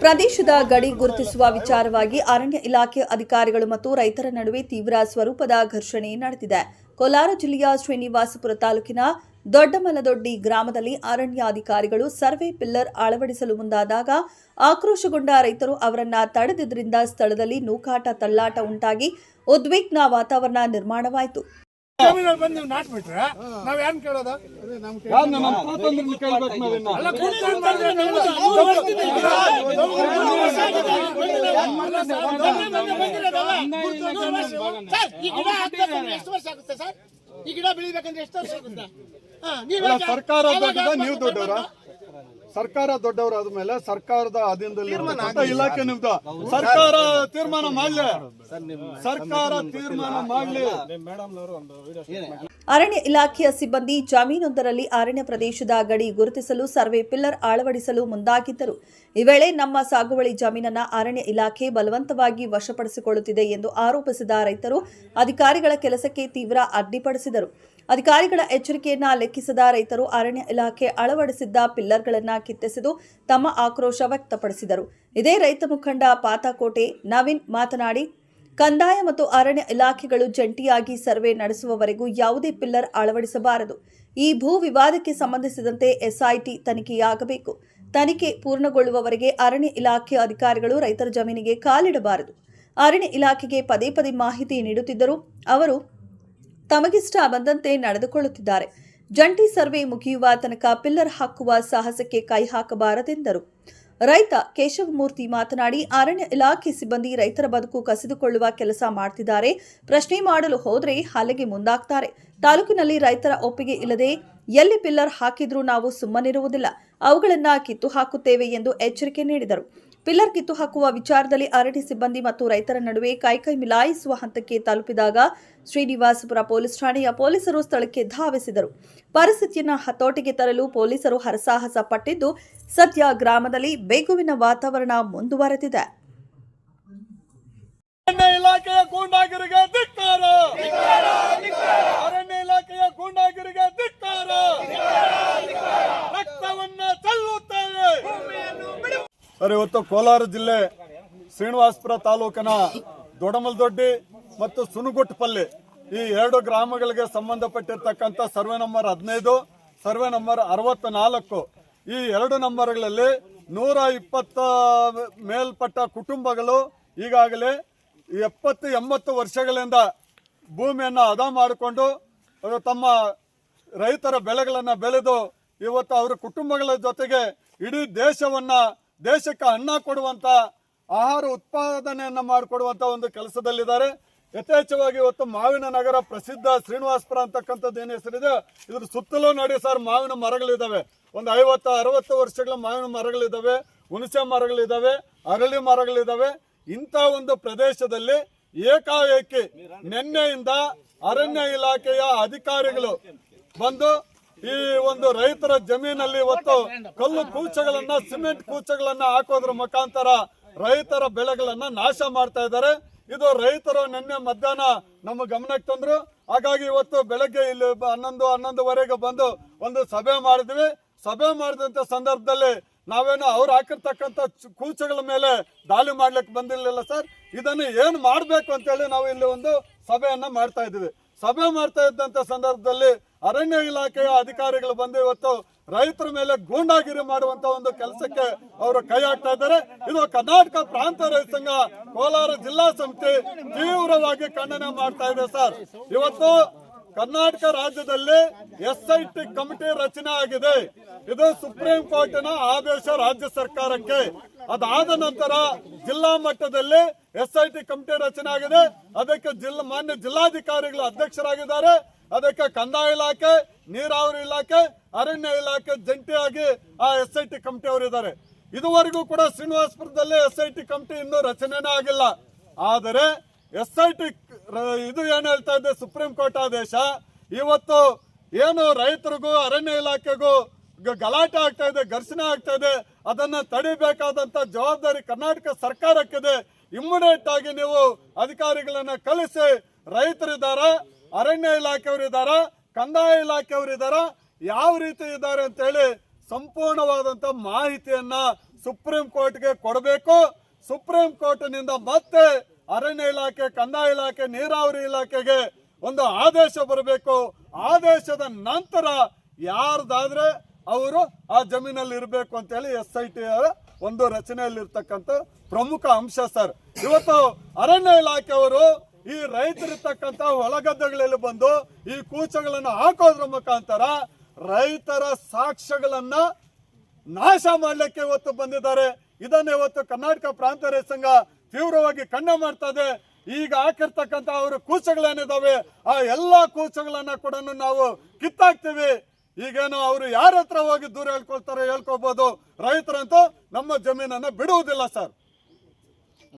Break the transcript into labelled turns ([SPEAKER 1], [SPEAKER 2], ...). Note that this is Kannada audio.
[SPEAKER 1] ಪ್ರದೇಶದ ಗಡಿ ಗುರುತಿಸುವ ವಿಚಾರವಾಗಿ ಅರಣ್ಯ ಇಲಾಖೆ ಅಧಿಕಾರಿಗಳು ಮತ್ತು ರೈತರ ನಡುವೆ ತೀವ್ರ ಸ್ವರೂಪದ ಘರ್ಷಣೆ ನಡೆದಿದೆ. ಕೋಲಾರ ಜಿಲ್ಲೆಯ ಶ್ರೀನಿವಾಸಪುರ ತಾಲೂಕಿನ ದೊಡ್ಡಮಲದೊಡ್ಡಿ ಗ್ರಾಮದಲ್ಲಿ ಅರಣ್ಯ ಅಧಿಕಾರಿಗಳು ಸರ್ವೆ ಪಿಲ್ಲರ್ ಅಳವಡಿಸಲು ಮುಂದಾದಾಗ ಆಕ್ರೋಶಗೊಂಡ ರೈತರು ಅವರನ್ನ ತಡೆದಿದ್ದರಿಂದ ಸ್ಥಳದಲ್ಲಿ ನೂಕಾಟ ತಳ್ಳಾಟ ಉಂಟಾಗಿ ಉದ್ವಿಗ್ನ ವಾತಾವರಣ ನಿರ್ಮಾಣವಾಯಿತು.
[SPEAKER 2] ಜಮೀನಲ್ಲಿ ಬಂದು ನೀವು ನಾಟ್ ಬಿಟ್ರೆ ನಾವ್ ಏನ್ ಕೇಳೋದು? ಅಲ್ಲ ಕೂತ್ಕೊಂಡು ಬಂದ್ರೆ ನಮ್ದು.
[SPEAKER 3] ಸರ್, ಈ ಗಿಡ ಹಾಕ್ಬೇಕಂದ್ರೆ ಎಷ್ಟು ವರ್ಷ ಆಗುತ್ತೆ ಸರ್? ಈ ಗಿಡ ಬೆಳಿಬೇಕಂದ್ರೆ ಎಷ್ಟು ವರ್ಷ ಆಗುತ್ತೆ? ಹಾ, ನೀವ್
[SPEAKER 4] ಅಲ್ಲ,
[SPEAKER 3] ಯಾಕೆ-
[SPEAKER 4] ಸರ್ಕಾರ ನೀವು ದೊಡ್ಡವರ? ಸರ್ಕಾರ ದೊಡ್ಡವರಾದ ಮೇಲೆ ಸರ್ಕಾರದ ಅಧೀನದಲ್ಲಿ ಇಲಾಖೆ ನಿಮ್ದು ಸರ್ಕಾರ ತೀರ್ಮಾನ ಮಾಡ್ಲಿ ಸರ್ಕಾರ ತೀರ್ಮಾನ ಮಾಡ್ಲಿ
[SPEAKER 1] ಅರಣ್ಯ ಇಲಾಖೆಯ ಸಿಬ್ಬಂದಿ ಜಮೀನೊಂದರಲ್ಲಿ ಅರಣ್ಯ ಪ್ರದೇಶದ ಗಡಿ ಗುರುತಿಸಲು ಸರ್ವೆ ಪಿಲ್ಲರ್ ಅಳವಡಿಸಲು ಮುಂದಾಗಿದ್ದರು ಈ ವೇಳೆ ನಮ್ಮ ಸಾಗುವಳಿ ಜಮೀನನ್ನ ಅರಣ್ಯ ಇಲಾಖೆ ಬಲವಂತವಾಗಿ ವಶಪಡಿಸಿಕೊಳ್ಳುತ್ತಿದೆ ಎಂದು ಆರೋಪಿಸಿದ ರೈತರು ಅಧಿಕಾರಿಗಳ ಕೆಲಸಕ್ಕೆ ತೀವ್ರ ಅಡ್ಡಿಪಡಿಸಿದರು ಅಧಿಕಾರಿಗಳ ಎಚ್ಚರಿಕೆಯನ್ನ ಲೆಕ್ಕಿಸದ ರೈತರು ಅರಣ್ಯ ಇಲಾಖೆ ಅಳವಡಿಸಿದ್ದ ಪಿಲ್ಲರ್ಗಳನ್ನ ಕಿತ್ತೆಸೆದು ತಮ್ಮ ಆಕ್ರೋಶ ವ್ಯಕ್ತಪಡಿಸಿದರು. ಇದೇ ರೈತ ಮುಖಂಡ ಪಾತಾಕೋಟೆ ನವೀನ್ ಮಾತನಾಡಿ, ಕಂದಾಯ ಮತ್ತು ಅರಣ್ಯ ಇಲಾಖೆಗಳು ಜಂಟಿಯಾಗಿ ಸರ್ವೆ ನಡೆಸುವವರೆಗೂ ಯಾವುದೇ ಪಿಲ್ಲರ್ ಅಳವಡಿಸಬಾರದು. ಈ ಭೂ ವಿವಾದಕ್ಕೆ ಸಂಬಂಧಿಸಿದಂತೆ ಎಸ್ಐಟಿ ತನಿಖೆಯಾಗಬೇಕು. ತನಿಖೆ ಪೂರ್ಣಗೊಳ್ಳುವವರೆಗೆ ಅರಣ್ಯ ಇಲಾಖೆ ಅಧಿಕಾರಿಗಳು ರೈತರ ಜಮೀನಿಗೆ ಕಾಲಿಡಬಾರದು. ಅರಣ್ಯ ಇಲಾಖೆಗೆ ಪದೇ ಪದೇ ಮಾಹಿತಿ ನೀಡುತ್ತಿದ್ದರೂ ಅವರು ತಮಗಿಷ್ಟ ಬಂದಂತೆ ನಡೆದುಕೊಳ್ಳುತ್ತಿದ್ದಾರೆ. ಜಂಟಿ ಸರ್ವೆ ಮುಗಿಯುವ ತನಕ ಪಿಲ್ಲರ್ ಹಾಕುವ ಸಾಹಸಕ್ಕೆ ಕೈ ಹಾಕಬಾರದೆಂದರು. ರೈತ ಕೇಶವಮೂರ್ತಿ ಮಾತನಾಡಿ, ಅರಣ್ಯ ಇಲಾಖೆ ಸಿಬ್ಬಂದಿ ರೈತರ ಬದುಕು ಕಸಿದುಕೊಳ್ಳುವ ಕೆಲಸ ಮಾಡ್ತಿದ್ದಾರೆ. ಪ್ರಶ್ನೆ ಮಾಡಲು ಹೋದರೆ ಹಲ್ಲೆಗೆ ಮುಂದಾಗ್ತಾರೆ. ತಾಲೂಕಿನಲ್ಲಿ ರೈತರ ಒಪ್ಪಿಗೆ ಇಲ್ಲದೆ ಎಲ್ಲಿ ಪಿಲ್ಲರ್ ಹಾಕಿದ್ರೂ ನಾವು ಸುಮ್ಮನಿರುವುದಿಲ್ಲ. ಅವುಗಳನ್ನು ಕಿತ್ತು ಹಾಕುತ್ತೇವೆ ಎಂದು ಎಚ್ಚರಿಕೆ ನೀಡಿದರು. ಪಿಲ್ಲರ್ ಕಿತ್ತು ಹಾಕುವ ವಿಚಾರದಲ್ಲಿ ಅರಣ್ಯ ಸಿಬ್ಬಂದಿ ಮತ್ತು ರೈತರ ನಡುವೆ ಕೈಕೈ ಮಿಲಾಯಿಸುವ ಹಂತಕ್ಕೆ ತಲುಪಿದಾಗ ಶ್ರೀನಿವಾಸಪುರ ಪೊಲೀಸ್ ಠಾಣೆಯ ಪೊಲೀಸರು ಸ್ಥಳಕ್ಕೆ ಧಾವಿಸಿದರು. ಪರಿಸ್ಥಿತಿಯನ್ನು ಹತೋಟಿಗೆ ತರಲು ಪೊಲೀಸರು ಹರಸಾಹಸ ಪಟ್ಟಿದ್ದು, ಸದ್ಯ ಗ್ರಾಮದಲ್ಲಿ ಬೇಗುವಿನ ವಾತಾವರಣ ಮುಂದುವರೆದಿದೆ.
[SPEAKER 4] ಇಲಾಖೆಯ ಗೂಂಡಾಗಿರಿಗೆ ಧಿಕ್ಕಾರ ಅರಣ್ಯ ಇಲಾಖೆಯ ಗೂಂಡಾಗಿರಿಗೆ ಧಿಕ್ಕಾರ ರಕ್ತವನ್ನ ಚೆಲ್ಲುತ್ತೇವೆ ಸರ್, ಇವತ್ತು ಕೋಲಾರ ಜಿಲ್ಲೆ ಶ್ರೀನಿವಾಸಪುರ ತಾಲೂಕಿನ ದೊಡಮಲ್ದೊಡ್ಡಿ ಮತ್ತು ಸುನುಗುಟ್ಟಪಲ್ಲಿ ಈ ಎರಡು ಗ್ರಾಮಗಳಿಗೆ ಸಂಬಂಧಪಟ್ಟಿರ್ತಕ್ಕಂಥ ಸರ್ವೆ ನಂಬರ್ ಹದಿನೈದು, ಸರ್ವೆ ನಂಬರ್ ಅರವತ್ತ ನಾಲ್ಕು ಈ ಎರಡು ನಂಬರ್ಗಳಲ್ಲಿ ನೂರ ಇಪ್ಪತ್ತ ಮೇಲ್ಪಟ್ಟ ಕುಟುಂಬಗಳು ಈಗಾಗಲೇ ಎಪ್ಪತ್ತು, ಎಂಬತ್ತು ವರ್ಷಗಳಿಂದ ಭೂಮಿಯನ್ನು ಹದ ಮಾಡಿಕೊಂಡು ಅದು ತಮ್ಮ ರೈತರ ಬೆಳೆಗಳನ್ನು ಬೆಳೆದು ಇವತ್ತು ಅವರ ಕುಟುಂಬಗಳ ಜೊತೆಗೆ ಇಡೀ ದೇಶವನ್ನ ದೇಶಕ್ಕೆ ಅನ್ನ ಕೊಡುವಂತ, ಆಹಾರ ಉತ್ಪಾದನೆಯನ್ನ ಮಾಡಿಕೊಡುವಂತ ಒಂದು ಕೆಲಸದಲ್ಲಿದ್ದಾರೆ. ಯಥೇಚ್ಛವಾಗಿ ಇವತ್ತು ಮಾವಿನ ನಗರ ಪ್ರಸಿದ್ಧ ಶ್ರೀನಿವಾಸಪುರ ಅಂತಕ್ಕಂಥದ್ದು ಏನು ಹೆಸರಿದೆ? ಇದ್ರ ಸುತ್ತಲೂ ನೋಡಿ ಸರ್, ಮಾವಿನ ಮರಗಳಿದ್ದಾವೆ ಒಂದು ಐವತ್ತು, ಅರವತ್ತು ವರ್ಷಗಳ ಮಾವಿನ ಮರಗಳಿದ್ದಾವೆ ಹುಣಸೆ ಮರಗಳಿದ್ದಾವೆ ಅರಳಿ ಮರಗಳಿದ್ದಾವೆ ಇಂಥ ಒಂದು ಪ್ರದೇಶದಲ್ಲಿ ಏಕಾಏಕಿ ನಿನ್ನೆಯಿಂದ ಅರಣ್ಯ ಇಲಾಖೆಯ ಅಧಿಕಾರಿಗಳು ಬಂದು ಈ ಒಂದು ರೈತರ ಜಮೀನಲ್ಲಿ ಇವತ್ತು ಕಲ್ಲು ಕೂಚಗಳನ್ನ, ಸಿಮೆಂಟ್ ಕೂಚಗಳನ್ನ ಹಾಕೋದ್ರ ಮುಖಾಂತರ ರೈತರ ಬೆಳೆಗಳನ್ನ ನಾಶ ಮಾಡ್ತಾ ಇದ್ದಾರೆ. ಇದು ರೈತರು ನಿನ್ನೆ ಮಧ್ಯಾಹ್ನ ನಮ್ಮ ಗಮನಕ್ಕೆ ತಂದ್ರು. ಹಾಗಾಗಿ ಇವತ್ತು ಬೆಳಗ್ಗೆ ಇಲ್ಲಿ ಹನ್ನೊಂದು, ಹನ್ನೊಂದುವರೆಗೆ ಬಂದು ಒಂದು ಸಭೆ ಮಾಡಿದ್ವಿ. ಸಭೆ ಮಾಡಿದಂತ ಸಂದರ್ಭದಲ್ಲಿ ನಾವೇನು ಅವ್ರು ಹಾಕಿರ್ತಕ್ಕಂಥ ಕೂಚಗಳ ಮೇಲೆ ದಾಳಿ ಮಾಡ್ಲಿಕ್ಕೆ ಬಂದಿರಲಿಲ್ಲ ಸರ್. ಇದನ್ನು ಏನು ಮಾಡಬೇಕು ಅಂತೇಳಿ ನಾವು ಇಲ್ಲಿ ಒಂದು ಸಭೆಯನ್ನ ಮಾಡ್ತಾ ಇದ್ವಿ ಸಭೆ ಮಾಡ್ತಾ ಇದ್ದಂತ ಸಂದರ್ಭದಲ್ಲಿ ಅರಣ್ಯ ಇಲಾಖೆಯ ಅಧಿಕಾರಿಗಳು ಬಂದು ಇವತ್ತು ರೈತರ ಮೇಲೆ ಗೂಂಡಾಗಿರಿ ಮಾಡುವಂತ ಒಂದು ಕೆಲಸಕ್ಕೆ ಅವರು ಕೈ ಹಾಕ್ತಾ ಇದ್ದಾರೆ. ಇದು ಕರ್ನಾಟಕ ಪ್ರಾಂತ ರೈತ ಸಂಘ ಕೋಲಾರ ಜಿಲ್ಲಾ ಸಮಿತಿ ತೀವ್ರವಾಗಿ ಖಂಡನೆ ಮಾಡ್ತಾ ಇದೆ ಸರ್. ಇವತ್ತು ಕರ್ನಾಟಕ ರಾಜ್ಯದಲ್ಲಿ ಎಸ್ ಐ ಟಿ ಕಮಿಟಿ ರಚನೆ ಆಗಿದೆ. ಇದು ಸುಪ್ರೀಂ ಕೋರ್ಟಿನ ಆದೇಶ ರಾಜ್ಯ ಸರ್ಕಾರಕ್ಕೆ. ಅದಾದ ನಂತರ ಜಿಲ್ಲಾ ಮಟ್ಟದಲ್ಲಿ ಎಸ್ ಐ ಟಿ ಕಮಿಟಿ ರಚನೆ ಆಗಿದೆ. ಅದಕ್ಕೆ ಜಿಲ್ಲಾ ಮಾನ್ಯ ಜಿಲ್ಲಾಧಿಕಾರಿಗಳು ಅಧ್ಯಕ್ಷರಾಗಿದ್ದಾರೆ. ಅದಕ್ಕೆ ಕಂದಾಯ ಇಲಾಖೆ, ನೀರಾವರಿ ಇಲಾಖೆ, ಅರಣ್ಯ ಇಲಾಖೆ ಜಂಟಿಯಾಗಿ ಆ ಎಸ್ ಐ ಟಿ ಕಮಿಟಿ ಅವರು ಇದ್ದಾರೆ ಇದುವರೆಗೂ ಕೂಡ ಶ್ರೀನಿವಾಸಪುರದಲ್ಲಿ ಎಸ್ ಐ ಟಿ ಕಮಿಟಿ ಇನ್ನೂ ರಚನೆನೇ ಆಗಿಲ್ಲ. ಆದರೆ ಎಸ್ ಐ ಟಿ ಇದು ಏನ್ ಹೇಳ್ತಾ ಇದೆ? ಸುಪ್ರೀಂ ಕೋರ್ಟ್ ಆದೇಶ. ಇವತ್ತು ಏನು ರೈತರಿಗೂ, ಅರಣ್ಯ ಇಲಾಖೆಗೂ ಗಲಾಟೆ ಆಗ್ತಾ ಇದೆ, ಘರ್ಷಣೆ ಆಗ್ತಾ ಇದೆ. ಅದನ್ನ ತಡಿಬೇಕಾದಂತ ಜವಾಬ್ದಾರಿ ಕರ್ನಾಟಕ ಸರ್ಕಾರಕ್ಕಿದೆ. ಇಮ್ಮಿಡಿಯೇಟ್ ಆಗಿ ನೀವು ಅಧಿಕಾರಿಗಳನ್ನ ಕಳಿಸಿ ರೈತರಿದ್ದಾರ. ಅರಣ್ಯ ಇಲಾಖೆಯವರಿದ್ದಾರ ಕಂದಾಯ ಇಲಾಖೆಯವರಿದ್ದಾರ ಯಾವ ರೀತಿ ಇದ್ದಾರೆ ಅಂತ ಹೇಳಿ ಸಂಪೂರ್ಣವಾದಂತ ಮಾಹಿತಿಯನ್ನ ಸುಪ್ರೀಂ ಕೋರ್ಟ್ಗೆ ಕೊಡಬೇಕು. ಸುಪ್ರೀಂ ಕೋರ್ಟ್ನಿಂದ ಮತ್ತೆ ಅರಣ್ಯ ಇಲಾಖೆ, ಕಂದಾಯ ಇಲಾಖೆ, ನೀರಾವರಿ ಇಲಾಖೆಗೆ ಒಂದು ಆದೇಶ ಬರಬೇಕು. ಆದೇಶದ ನಂತರ ಯಾರ್ದಾದ್ರೆ ಅವರು ಆ ಜಮೀನಲ್ಲಿ ಇರಬೇಕು ಅಂತೇಳಿ ಎಸ್ ಐ ಟಿ ಒಂದು ರಚನೆಯಲ್ಲಿ ಇರ್ತಕ್ಕಂಥ ಪ್ರಮುಖ ಅಂಶ ಸರ್. ಇವತ್ತು ಅರಣ್ಯ ಇಲಾಖೆಯವರು ಈ ರೈತರಿರ್ತಕ್ಕಂಥ ಹೊಲಗದ್ದೆಗಳಲ್ಲಿ ಬಂದು ಈ ಕೂಚಗಳನ್ನು ಹಾಕೋದ್ರ ಮುಖಾಂತರ ರೈತರ ಸಾಕ್ಷ್ಯಗಳನ್ನ ನಾಶ ಮಾಡಲಿಕ್ಕೆ ಇವತ್ತು ಬಂದಿದ್ದಾರೆ. ಇದನ್ನ ಇವತ್ತು ಕರ್ನಾಟಕ ಪ್ರಾಂತ ರೈತ ಸಂಘ ತೀವ್ರವಾಗಿ ಖಂಡನೆ ಮಾಡ್ತಾ ಇದೆ. ಈಗ ಹಾಕಿರ್ತಕ್ಕಂಥ ಅವರು ಕೂಚಗಳೇನಿದಾವೆ, ಆ ಎಲ್ಲಾ ಕೂಚಗಳನ್ನ ಕೂಡ ನಾವು ಕಿತ್ತಾಕ್ತೀವಿ. ಈಗೇನು ಅವರು ಯಾರ ಹತ್ರ ಹೋಗಿ ದೂರ ಹೇಳ್ಕೊಳ್ತಾರೆ ಹೇಳ್ಕೋಬಹುದು ರೈತರಂತೂ ನಮ್ಮ ಜಮೀನನ್ನ ಬಿಡುವುದಿಲ್ಲ ಸರ್.